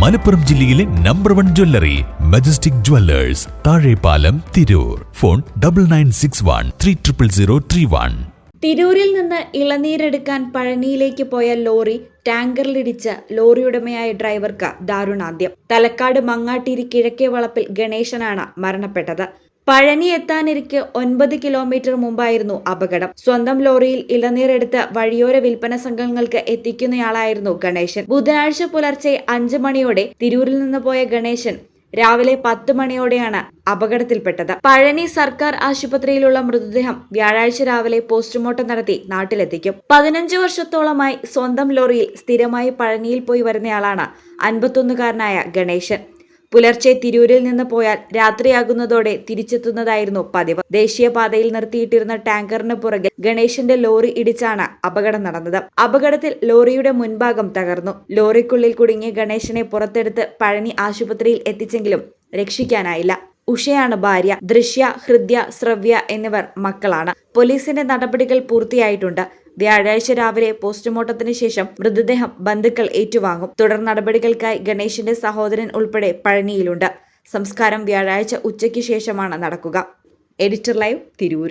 മലപ്പുറം ജില്ലയിലെ number one jewellery Majestic Jewellers Thazhepalam Tirur. Phone double nine six one three triple zero three one തിരൂരിൽ നിന്ന് ഇളനീരെടുക്കാൻ പഴനിയിലേക്ക് പോയ lorry ടാങ്കറിലിടിച്ച് ലോറിയുടമയായ ഡ്രൈവർക്ക് ദാരുണാന്ത്യം. തലക്കാട് മങ്ങാട്ടിരി കിഴക്കേ വളപ്പിൽ ഗണേശനാണ് മരണപ്പെട്ടത്. പഴനി എത്താനിരിക്കെ ഒൻപത് കിലോമീറ്റർ മുമ്പായിരുന്നു അപകടം. സ്വന്തം ലോറിയിൽ ഇളനീരെടുത്ത് വഴിയോര വിൽപ്പന സംഘങ്ങൾക്ക് എത്തിക്കുന്നയാളായിരുന്നു ഗണേശൻ. ബുധനാഴ്ച പുലർച്ചെ അഞ്ചു മണിയോടെ തിരൂരിൽ നിന്ന് പോയ ഗണേശൻ രാവിലെ പത്ത് മണിയോടെയാണ് അപകടത്തിൽപ്പെട്ടത്. പഴനി സർക്കാർ ആശുപത്രിയിലുള്ള മൃതദേഹം വ്യാഴാഴ്ച രാവിലെ പോസ്റ്റ്മോർട്ടം നടത്തി നാട്ടിലെത്തിക്കും. പതിനഞ്ച് വർഷത്തോളമായി സ്വന്തം ലോറിയിൽ സ്ഥിരമായി പഴനിയിൽ പോയി വരുന്നയാളാണ് അൻപത്തൊന്നുകാരനായ ഗണേശൻ. പുലർച്ചെ തിരൂരിൽ നിന്ന് പോയാൽ രാത്രിയാകുന്നതോടെ തിരിച്ചെത്തുന്നതായിരുന്നു പതിവ്. ദേശീയപാതയിൽ നിർത്തിയിട്ടിരുന്ന ടാങ്കറിന് പുറകിൽ ഗണേശന്റെ ലോറി ഇടിച്ചാണ് അപകടം നടന്നത്. അപകടത്തിൽ ലോറിയുടെ മുൻഭാഗം തകർന്നു. ലോറിക്കുള്ളിൽ കുടുങ്ങിയ ഗണേശനെ പുറത്തെടുത്ത് പഴനി ആശുപത്രിയിൽ എത്തിച്ചെങ്കിലും രക്ഷിക്കാനായില്ല. ഉഷയാണ് ഭാര്യ ദൃശ്യ ഹൃദ്യ ശ്രവ്യ എന്നിവർ മക്കളാണ്. പോലീസിന്റെ നടപടികൾ പൂർത്തിയായിട്ടുണ്ട്. വ്യാഴാഴ്ച രാവിലെ പോസ്റ്റ്മോർട്ടത്തിന് ശേഷം മൃതദേഹം ബന്ധുക്കൾ ഏറ്റുവാങ്ങും. തുടർ നടപടികൾക്കായി ഗണേശിന്റെ സഹോദരൻ ഉൾപ്പെടെ പഴനിയിലുണ്ട്. സംസ്കാരം വ്യാഴാഴ്ച ഉച്ചയ്ക്ക് ശേഷമാണ് നടക്കുക. Editor live Tirur.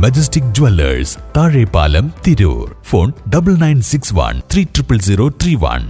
Majestic Jewellers Thazhepalam Tirur phone double nine six one three triple zero three one